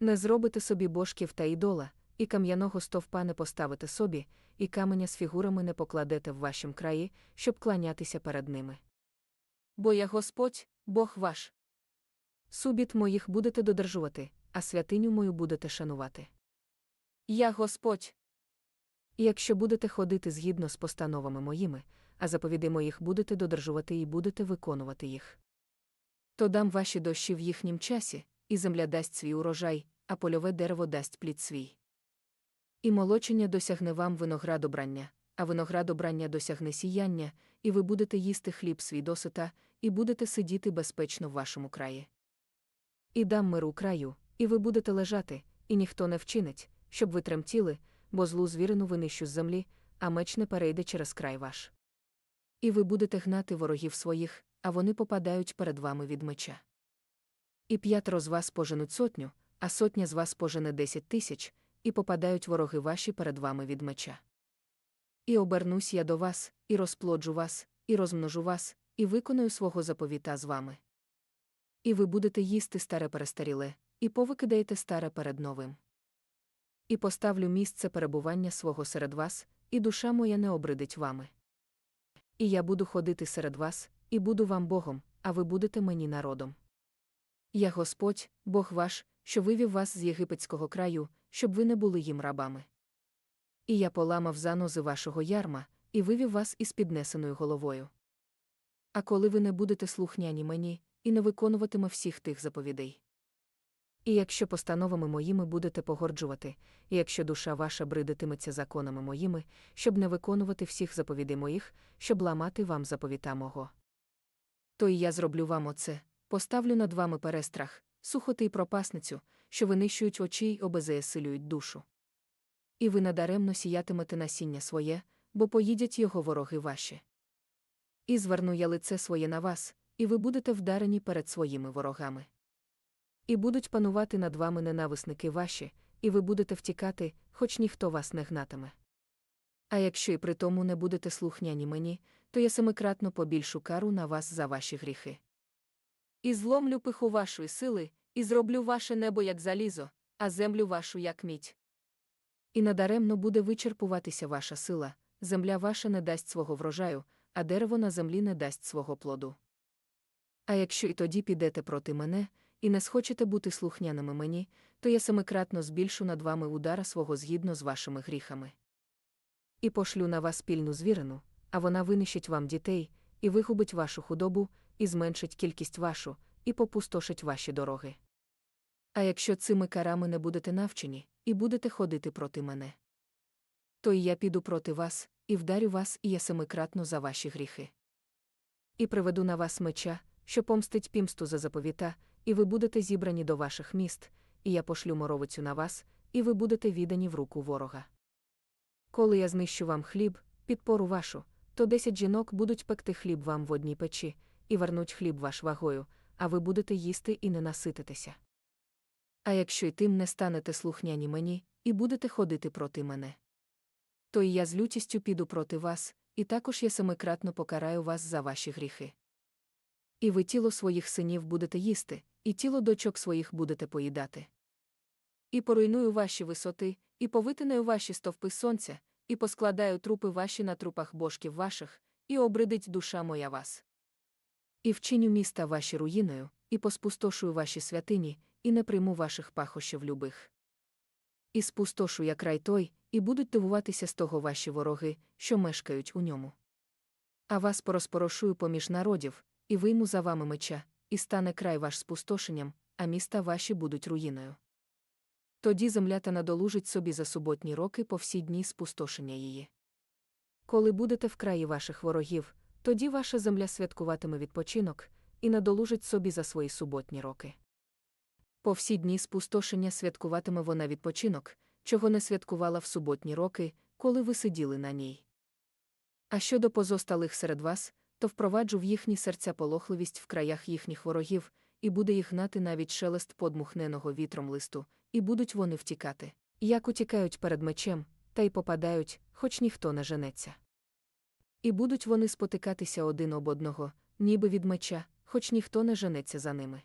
Не зробите собі божків та ідола, і кам'яного стовпа не поставите собі, і каменя з фігурами не покладете в вашім краї, щоб кланятися перед ними. Бо я Господь, Бог ваш. Субіт моїх будете додержувати, а святиню мою будете шанувати. Я Господь. Якщо будете ходити згідно з постановами моїми, а заповіди моїх будете додержувати і будете виконувати їх. То дам ваші дощі в їхнім часі, і земля дасть свій урожай, а польове дерево дасть плід свій. І молочення досягне вам виноградобрання, а виноградобрання досягне сіяння, і ви будете їсти хліб свій досита, і будете сидіти безпечно в вашому краї. І дам миру краю, і ви будете лежати, і ніхто не вчинить, щоб ви тремтіли, бо злу звірину винищу з землі, а меч не перейде через край ваш. І ви будете гнати ворогів своїх, а вони попадають перед вами від меча. І п'ятеро з вас поженуть сотню, а сотня з вас пожене десять тисяч, і попадають вороги ваші перед вами від меча. І обернусь я до вас, і розплоджу вас, і розмножу вас, і виконую свого заповіта з вами. І ви будете їсти старе перестаріле, і повикидаєте старе перед новим. І поставлю місце перебування свого серед вас, і душа моя не обридить вами. І я буду ходити серед вас, і буду вам Богом, а ви будете мені народом. Я Господь, Бог ваш, що вивів вас з єгипетського краю, щоб ви не були їм рабами. І я поламав занози вашого ярма, і вивів вас із піднесеною головою. А коли ви не будете слухняні мені, і не виконуватиме всіх тих заповідей. І якщо постановами моїми будете погорджувати, і якщо душа ваша бридитиметься законами моїми, щоб не виконувати всіх заповідей моїх, щоб ламати вам заповіта мого. То і я зроблю вам оце, поставлю над вами перестрах, сухоти й пропасницю, що винищують очі й обезеясилюють душу. І ви надаремно сіятимете насіння своє, бо поїдять його вороги ваші. І зверну я лице своє на вас, і ви будете вдарені перед своїми ворогами. І будуть панувати над вами ненависники ваші, і ви будете втікати, хоч ніхто вас не гнатиме. А якщо і при тому не будете слухняні мені, то я семикратно побільшу кару на вас за ваші гріхи. І зломлю пиху вашої сили, і зроблю ваше небо як залізо, а землю вашу як мідь. І надаремно буде вичерпуватися ваша сила, земля ваша не дасть свого врожаю, а дерево на землі не дасть свого плоду. А якщо і тоді підете проти мене, і не схочете бути слухняними мені, то я семикратно збільшу над вами удара свого згідно з вашими гріхами. І пошлю на вас спільну звірину, а вона винищить вам дітей, і вигубить вашу худобу, і зменшить кількість вашу, і попустошить ваші дороги. А якщо цими карами не будете навчені, і будете ходити проти мене, то і я піду проти вас, і вдарю вас, і я семикратно за ваші гріхи. І приведу на вас меча, що помстить пімсту за заповіта, і ви будете зібрані до ваших міст, і я пошлю моровицю на вас, і ви будете віддані в руку ворога. Коли я знищу вам хліб, підпору вашу, то десять жінок будуть пекти хліб вам в одній печі, і вернуть хліб ваш вагою, а ви будете їсти і не насититеся. А якщо й тим не станете слухняні мені, і будете ходити проти мене, то і я з лютістю піду проти вас, і також я семикратно покараю вас за ваші гріхи. І ви тіло своїх синів будете їсти, і тіло дочок своїх будете поїдати. І поруйную ваші висоти, і повитинаю ваші стовпи сонця, і поскладаю трупи ваші на трупах божків ваших, і обридить душа моя вас. І вчиню міста ваші руїною, і поспустошую ваші святині, і не прийму ваших пахощів любих. І спустошу я край той, і будуть дивуватися з того ваші вороги, що мешкають у ньому. А вас порозпорошую поміж народів, і вийму за вами меча, і стане край ваш спустошенням, а міста ваші будуть руїною. Тоді земля та надолужить собі за суботні роки по всі дні спустошення її. Коли будете в краї ваших ворогів, тоді ваша земля святкуватиме відпочинок і надолужить собі за свої суботні роки. По всі дні спустошення святкуватиме вона відпочинок, чого не святкувала в суботні роки, коли ви сиділи на ній. А щодо позосталих серед вас, то впроваджу в їхні серця полохливість в краях їхніх ворогів, і буде їх гнати навіть шелест подмухненого вітром листу, і будуть вони втікати, як утікають перед мечем, та й попадають, хоч ніхто не женеться. І будуть вони спотикатися один об одного, ніби від меча, хоч ніхто не женеться за ними.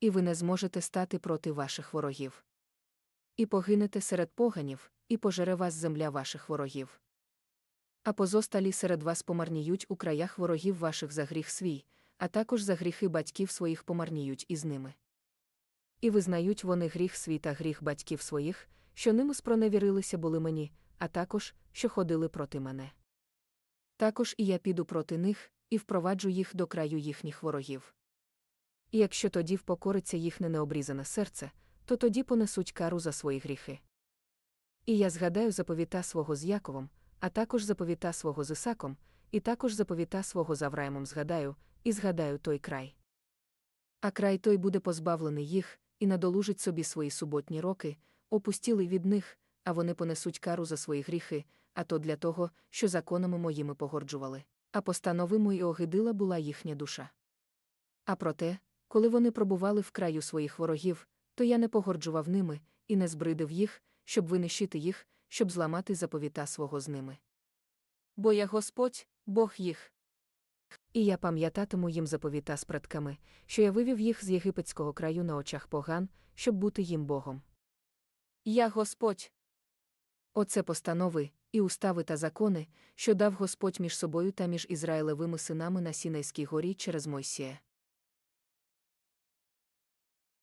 і ви не зможете стати проти ваших ворогів. І погинете серед поганів, і пожере вас земля ваших ворогів. А позосталі серед вас помарніють у краях ворогів ваших за гріх свій, а також за гріхи батьків своїх помарніють із ними. І визнають вони гріх свій та гріх батьків своїх, що ними спроневірилися були мені, а також, що ходили проти мене. Також і я піду проти них, і впроваджу їх до краю їхніх ворогів. І якщо тоді впокориться їхнє необрізане серце, то тоді понесуть кару за свої гріхи. І я згадаю заповіта свого з Яковом, а також заповіта свого з Ісаком, і також заповіта свого з Авраємом згадаю, і згадаю той край. А край той буде позбавлений їх, і надолужить собі свої суботні роки, опустіли від них, а вони понесуть кару за свої гріхи, а то для того, що законами моїми погорджували, а постанови мої огидила була їхня душа. А проте, коли вони пробували в краю своїх ворогів, то я не погорджував ними і не збридив їх, щоб винищити їх, щоб зламати заповіта свого з ними. Бо я Господь, Бог їх. І я пам'ятатиму їм заповіта з предками, що я вивів їх з єгипетського краю на очах поган, щоб бути їм Богом. Я Господь. Оце постанови, і устави та закони, що дав Господь між собою та між Ізраїлевими синами на Сінайській горі через Мойсія.